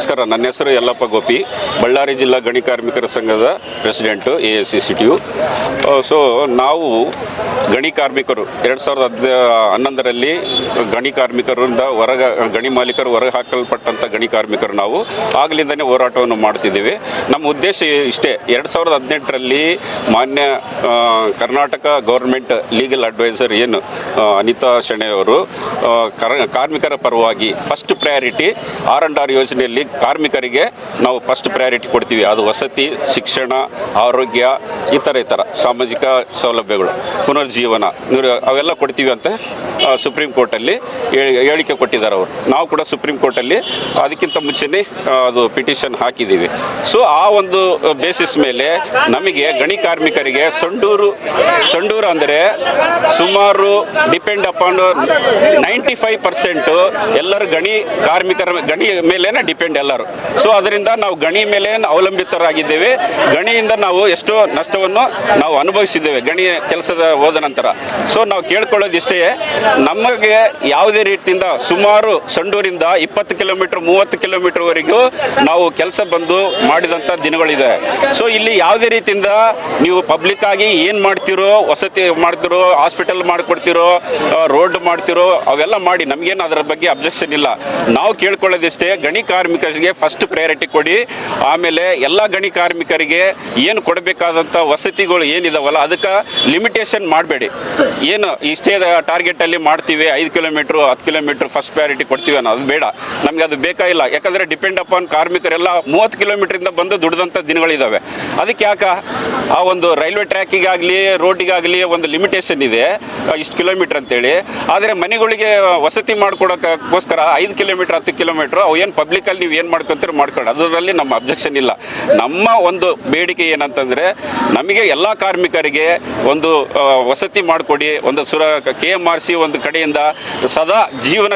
ನಮಸ್ಕಾರ. ನನ್ನ ಹೆಸರು ಯಲ್ಲಪ್ಪ ಗೋಪಿ. ಬಳ್ಳಾರಿ ಜಿಲ್ಲಾ ಗಣಿ ಕಾರ್ಮಿಕರ ಸಂಘದ president A S C C T U so ನಾವು ಗಣಿ ಕಾರ್ಮಿಕರು. ಎರಡು ಸಾವಿರದ ಹದ್ ಹನ್ನೊಂದರಲ್ಲಿ ಗಣಿ ಕಾರ್ಮಿಕರಿಂದ ಹೊರಗ, ಗಣಿ ಮಾಲೀಕರು ಹೊರಗೆ ಹಾಕಲ್ಪಟ್ಟಂಥ ಗಣಿ ಕಾರ್ಮಿಕರು ನಾವು. ಆಗಲಿಂದನೇ ಹೋರಾಟವನ್ನು ಮಾಡ್ತಿದ್ದೀವಿ. ನಮ್ಮ ಉದ್ದೇಶ ಇಷ್ಟೇ. ಎರಡು ಸಾವಿರದ ಹದಿನೆಂಟರಲ್ಲಿ ಮಾನ್ಯ ಕರ್ನಾಟಕ ಗೌರ್ಮೆಂಟ್ ಲೀಗಲ್ ಅಡ್ವೈಸರ್ ಏನು ಅನಿತಾ ಶೆಣೆಯವರು ಕಾರ್ಮಿಕರ ಪರವಾಗಿ first priority R and R ಯೋಜನೆಯಲ್ಲಿ ಕಾರ್ಮಿಕರಿಗೆ ನಾವು ಫಸ್ಟ್ ಪ್ರಯಾರಿಟಿ ಕೊಡ್ತೀವಿ. ಅದು ವಸತಿ, ಶಿಕ್ಷಣ, ಆರೋಗ್ಯ ಈ ಥರ ಈ ಥರ ಸಾಮಾಜಿಕ ಸೌಲಭ್ಯಗಳು, ಪುನರ್ಜೀವನ ಅವೆಲ್ಲ ಕೊಡ್ತೀವಿ ಅಂತ ಸುಪ್ರೀಂ ಕೋರ್ಟಲ್ಲಿ ಹೇಳಿ- ಹೇಳಿಕೆ ಕೊಟ್ಟಿದ್ದಾರೆ ಅವರು. ನಾವು ಕೂಡ ಸುಪ್ರೀಂ ಕೋರ್ಟಲ್ಲಿ ಅದಕ್ಕಿಂತ ಮುಂಚೆನೇ ಅದು ಪಿಟಿಷನ್ ಹಾಕಿದ್ದೀವಿ. ಸೊ ಆ ಒಂದು ಬೇಸಿಸ್ ಮೇಲೆ ನಮಗೆ ಗಣಿ ಕಾರ್ಮಿಕರಿಗೆ ಸಂಡೂರು ಸಂಡೂರು ಅಂದರೆ ಸುಮಾರು depend upon ninety five percent ಎಲ್ಲರೂ ಗಣಿ ಕಾರ್ಮಿಕರ, ಗಣಿ ಮೇಲೇನೆ ಡಿಪೆಂಡ್ ಎಲ್ಲರೂ. ಸೊ ಅದರಿಂದ ನಾವು ಗಣಿ ಮೇಲೆ ಅವಲಂಬಿತರಾಗಿದ್ದೇವೆ. ಗಣಿಯಿಂದ ನಾವು ಎಷ್ಟೋ ನಷ್ಟವನ್ನು ನಾವು ಅನುಭವಿಸಿದ್ದೇವೆ ಗಣಿ ಕೆಲಸದ ಹೋದ ನಂತರ. ಸೊ ನಾವು ಕೇಳ್ಕೊಳ್ಳೋದಿಷ್ಟೇ ನಮಗೆ ಯಾವುದೇ ರೀತಿಯಿಂದ ಸುಮಾರು ಸಂಡೂರಿಂದ ಇಪ್ಪತ್ತು ಕಿಲೋಮೀಟರ್, ಮೂವತ್ತು ಕಿಲೋಮೀಟರ್ವರೆಗೂ ನಾವು ಕೆಲಸ ಬಂದು ಮಾಡಿದಂಥ ದಿನಗಳಿದೆ. ಸೊ ಇಲ್ಲಿ ಯಾವುದೇ ರೀತಿಯಿಂದ ನೀವು ಪಬ್ಲಿಕ್ ಆಗಿ ಏನು ಮಾಡ್ತಿರೋ, ವಸತಿ ಮಾಡ್ತಿರೋ ಹಾಸ್ಪಿಟಲ್ ಮಾಡಿಕೊಡ್ತಿರೋ ರೋಡ್ ಮಾಡ್ತಿರೋ, ಅವೆಲ್ಲ ಮಾಡಿ ನಮಗೇನು ಅದರ ಬಗ್ಗೆ ಅಬ್ಜೆಕ್ಷನ್ ಇಲ್ಲ. ನಾವು ಕೇಳ್ಕೊಳ್ಳೋದಿಷ್ಟೇ ಗಣಿ ಕಾರ್ಮಿಕರಿಗೆ ಫಸ್ಟ್ ಪ್ರಯಾರಿಟಿ ಕೊಡಿ. ಆಮೇಲೆ ಎಲ್ಲ ಗಣಿ ಕಾರ್ಮಿಕರಿಗೆ ಏನು ಕೊಡಬೇಕಾದಂಥ ವಸತಿಗಳು ಏನಿದಾವಲ್ಲ, ಅದಕ್ಕೆ ಲಿಮಿಟೇಷನ್ ಮಾಡಬೇಡಿ. ಏನು ಇಷ್ಟೇ ಟಾರ್ಗೆಟಲ್ಲಿ ಮಾಡ್ತೀವಿ, ಐದು ಕಿಲೋಮೀಟ್ರು ಹತ್ತು ಕಿಲೋಮೀಟ್ರ್ ಫಸ್ಟ್ ಪ್ರಯಾರಿಟಿ ಕೊಡ್ತೀವಿ ಅನ್ನೋದು ಬೇಡ. ನಮಗೆ ಅದು ಬೇಕಾಗಿಲ್ಲ ಯಾಕಂದರೆ ಡಿಪೆಂಡ್ ಅಪಾನ್ ಕಾರ್ಮಿಕರೆಲ್ಲ ಮೂವತ್ತು ಕಿಲೋಮೀಟ್ರಿಂದ ಬಂದು ದುಡಿದಂಥ ದಿನಗಳಿದ್ದಾವೆ ಅದಕ್ಕೆ ಯಾಕ? ಆ ಒಂದು ರೈಲ್ವೆ ಟ್ರ್ಯಾಕಿಗಾಗಲಿ, ರೋಡಿಗಾಗಲಿ ಒಂದು ಲಿಮಿಟೇಷನ್ ಇದೆ. ಇಷ್ಟು ಕಿಲೋಮೀಟ್ರ್ ಅಂತೇಳಿ. ಆದರೆ ಮನೆಗಳಿಗೆ ವಸತಿ ಮಾಡಿಕೊಡೋಕ್ಕೋಸ್ಕರ ಐದು ಕಿಲೋಮೀಟ್ರ್ ಹತ್ತು ಕಿಲೋಮೀಟ್ರ್ ಅವು ಏನು ಪಬ್ಲಿಕಲ್ಲಿ ನೀವು ಏನು ಮಾಡ್ಕೊಂತೀರೋ ಮಾಡ್ಕೊಳ್ಳಿ. ಅದರಲ್ಲಿ ನಮ್ಮ ಅಬ್ಜೆಕ್ಷನ್ ಇಲ್ಲ. ನಮ್ಮ ಒಂದು ಬೇಡಿಕೆ ಏನಂತಂದರೆ, ನಮಗೆ ಎಲ್ಲ ಕಾರ್ಮಿಕರಿಗೆ ಒಂದು ವಸತಿ ಮಾಡಿಕೊಡಿ, ಒಂದು ಸುರ ಕೆ ಎಂ ಆರ್ ಸಿ ಒಂದು ಕಡೆಯಿಂದ ಸದಾ ಜೀವನ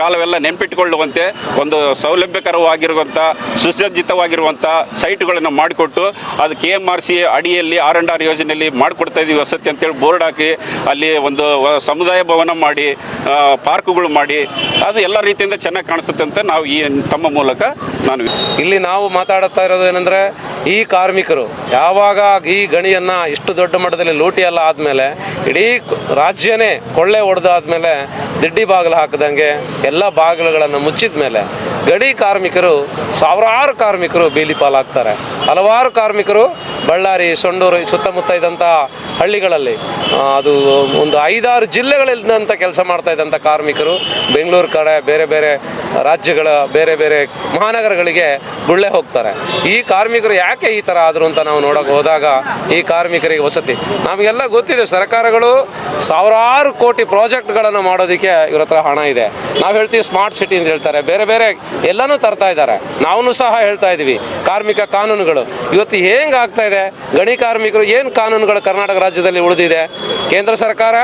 ಕಾಲವೆಲ್ಲ ನೆನಪಿಟ್ಟುಕೊಳ್ಳುವಂತೆ ಒಂದು ಸೌಲಭ್ಯಕರವಾಗಿರುವಂಥ ಸುಸಜ್ಜಿತವಾಗಿರುವಂಥ ಸೈಟ್ಗಳನ್ನು ಮಾಡಿಕೊಟ್ಟು, ಅದು ಕೆ ಎಂ ಆರ್ ಸಿ ಅಡಿಯಲ್ಲಿ ಆರ್ ಅಂಡ್ ಆರ್ ಯೋಜನೆಯಲ್ಲಿ ಮಾಡಿಕೊಡ್ತಾ ಇದ್ದೀವಿ ವಸತಿ ಅಂತೇಳಿ ಬೋರ್ಡ್ ಹಾಕಿ, ಅಲ್ಲಿ ಒಂದು ಸಮುದಾಯ ಭವನ ಮಾಡಿ ಪಾರ್ಕ್ಗಳು ಮಾಡಿ, ಅದು ಎಲ್ಲ ರೀತಿಯಿಂದ ಚೆನ್ನಾಗಿ ಕಾಣಿಸುತ್ತೆ ಅಂತ ನಾವು ಈ ತಮ್ಮ ಮೂಲಕ ನಾನು ಇಲ್ಲಿ ನಾವು ಮಾತಾಡುತ್ತಾ ಇರೋದು ಏನಂದ್ರೆ ಈ ಕಾರ್ಮಿಕರು ಯಾವಾಗ ಈ ಗಣಿಯನ್ನ ಇಷ್ಟು ದೊಡ್ಡ ಮಟ್ಟದಲ್ಲಿ ಲೂಟಿ ಎಲ್ಲ ಆದ್ಮೇಲೆ ಇಡೀ ರಾಜ್ಯನೇ ಕೊಳ್ಳೆ ಹೊಡೆದಾದ್ಮೇಲೆ ದಿಡ್ಡಿ ಬಾಗಿಲು ಹಾಕದಂಗೆ ಎಲ್ಲ ಬಾಗಿಲುಗಳನ್ನು ಮುಚ್ಚಿದ ಮೇಲೆ ಗಡಿ ಕಾರ್ಮಿಕರು, ಸಾವಿರಾರು ಕಾರ್ಮಿಕರು ಬೇಲಿ ಪಾಲಾಗ್ತಾರೆ. ಹಲವಾರು ಕಾರ್ಮಿಕರು ಬಳ್ಳಾರಿ, ಸೊಂಡೂರು ಸುತ್ತಮುತ್ತ ಇದ್ದಂಥ ಹಳ್ಳಿಗಳಲ್ಲಿ ಅದು ಒಂದು ಐದಾರು ಜಿಲ್ಲೆಗಳಿದ್ದಂಥ ಕೆಲಸ ಮಾಡ್ತಾ ಇದ್ದಂಥ ಕಾರ್ಮಿಕರು ಬೆಂಗಳೂರು ಕಡೆ, ಬೇರೆ ಬೇರೆ ರಾಜ್ಯಗಳ, ಬೇರೆ ಬೇರೆ ಮಹಾನಗರಗಳಿಗೆ ಗುಳ್ಳೆ ಹೋಗ್ತಾರೆ. ಈ ಕಾರ್ಮಿಕರು ಯಾಕೆ ಈ ಥರ ಆದರು ಅಂತ ನಾವು ನೋಡೋಕೆ ಹೋದಾಗ ಈ ಕಾರ್ಮಿಕರಿಗೆ ವಸತಿ. ನಮಗೆಲ್ಲ ಗೊತ್ತಿದೆ, ಸರ್ಕಾರಗಳು ಸಾವಿರಾರು ಕೋಟಿ ಪ್ರಾಜೆಕ್ಟ್ಗಳನ್ನು ಮಾಡೋದಕ್ಕೆ ಇವ್ರ ಹತ್ರ ಹಣ ಇದೆ. ನಾವು ಹೇಳ್ತೀವಿ ಸ್ಮಾರ್ಟ್ ಸಿಟಿ ಅಂತ ಹೇಳ್ತಾರೆ. ಬೇರೆ ಬೇರೆ ಎಲ್ಲನೂ ತರ್ತಾ ಇದ್ದಾರೆ. ನಾವು ಸಹ ಹೇಳ್ತಾ ಇದ್ದೀವಿ ಕಾರ್ಮಿಕ ಕಾನೂನುಗಳು. ಇವತ್ತು ಹೆಂಗೆ ಆಗ್ತಾ ಇದೆ? ಗಣಿ ಕಾರ್ಮಿಕರು ಏನು ಕಾನೂನುಗಳು ಕರ್ನಾಟಕ ರಾಜ್ಯದಲ್ಲಿ ಉಳಿದಿದೆ? ಕೇಂದ್ರ ಸರ್ಕಾರ